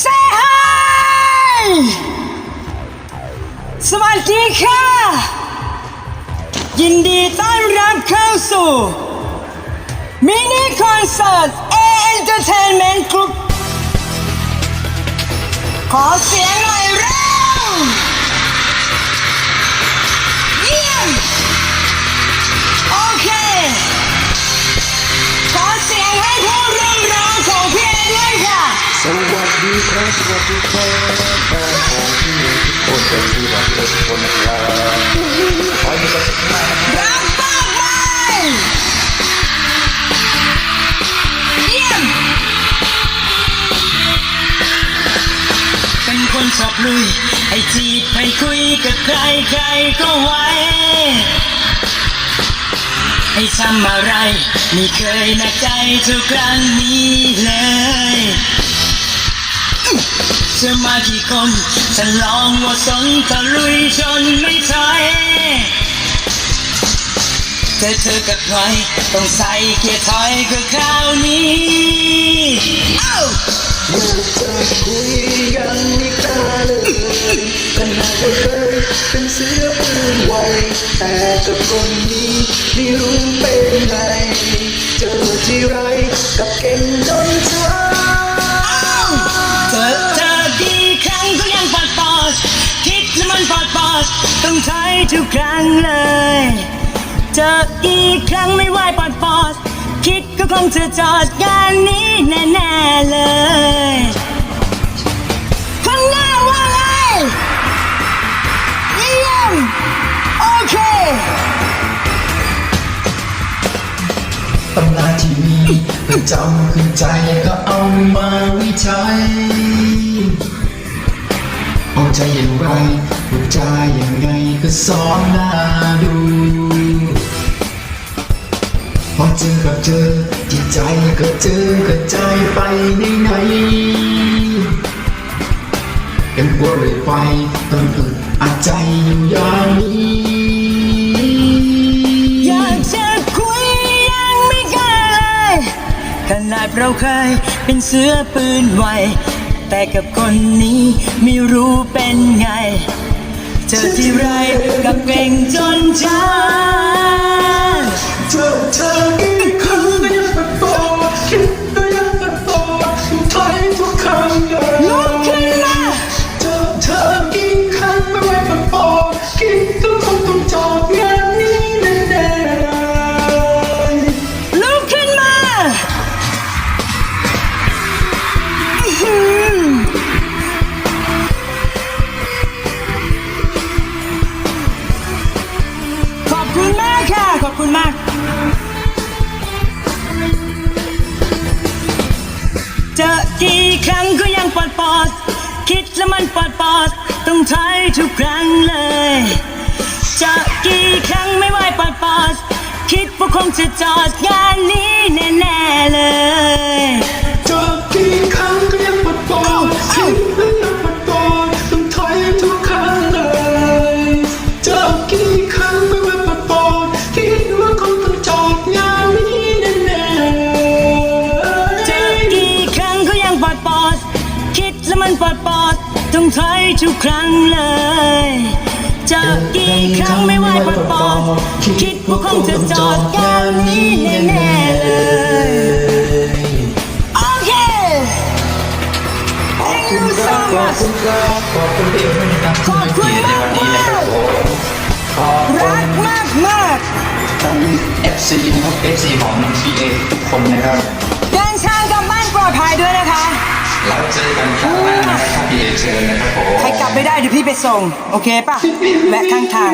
เซฮายสวัสดีค่ะ ยินดีต้อนรับเข้าสู่ มินิคอนเสิร์ต A Entertainment Group ขอเสียงหน่อยเร็ว สวัสดีครับแฟนของพี่ทุกคนเป็นที่รักทุกคนนะครับขอให้มีความสุขมากนะครับรับมากมายเยี่ยมเป็นคนชอบลุยให้จีบให้คุยกับใครใครก็ไว้ให้ทำอะไรไม่เคยหนักใจทุกครั้งนี้เลย จะมากี่คนฉันลองว่าสนตะลุยจนไม่ถอยเธอเธอกับใครต้องใส่เกียร์ถอยก็คราวนี้เอ้าอยากจะคุยกันไม่กล้าเลยขนาดเคยเป็นเสือปืนไวแต่กับคนนี้ไม่รู้เป็นไงเจอที่ไรกับเก่งจนเธ อดปอดต้องใช้ทุกครั้งเลย เจออีกครั้งไม่ไหวปอดปอด คิดก็คงจะจอดงานนี้แน่ๆเลยข้างหน้าว่าไงเยี่ยมโอเคตำราที่มีประจำขึ้นใจก็เอามาวิจัย ใจอย่างไรพูดจอย่างไงก็สอนหน้าดูพอเจอกับเจอจิตใจก็เจอกระจไปในไหนยังกลัวเลยไปต้องอึดอัดใจอยู่อย่างนี้อยากจะคุยยังไม่กล้าเลยขนาดเราเคยเป็นเสือปืนไว แต่กับคนนี้ไม่รู้เป็นไง เจอที่ไร กี่ครั้งก็ยังปอดปอด คิดแล้วมันปอดปอด ต้องใช้ทุกครั้งเลย จะกี่ครั้งไม่ไหวปอดปอด คิดว่าคงจะจอดงานนี้แน่ๆเลย มันปอดปอดต้องถอยทุกครั้งเลยจอกี่ครั้งไม่ไหวปอดปอดคิดว่าคงจะจอดงานนี้แน่ๆเลยโอเค Thank you so ขอบ much คุณครับขอบคุณที่ให้การขอบคุณมากในวันนี้นะครับผมขอบคุรักมากมากทั้ง FC นะครับ FC ของน้อง PA ทุกคนนะครับ เดินทางกลับบ้านปลอดภัยด้วยนะคะ แล้วเจอ น้านะครับถ้า PA เชิญนะครับผมใครกลับไม่ได้เดี๋ยวพี่ไปส่ง โอเคป่ะ แวะข้างทาง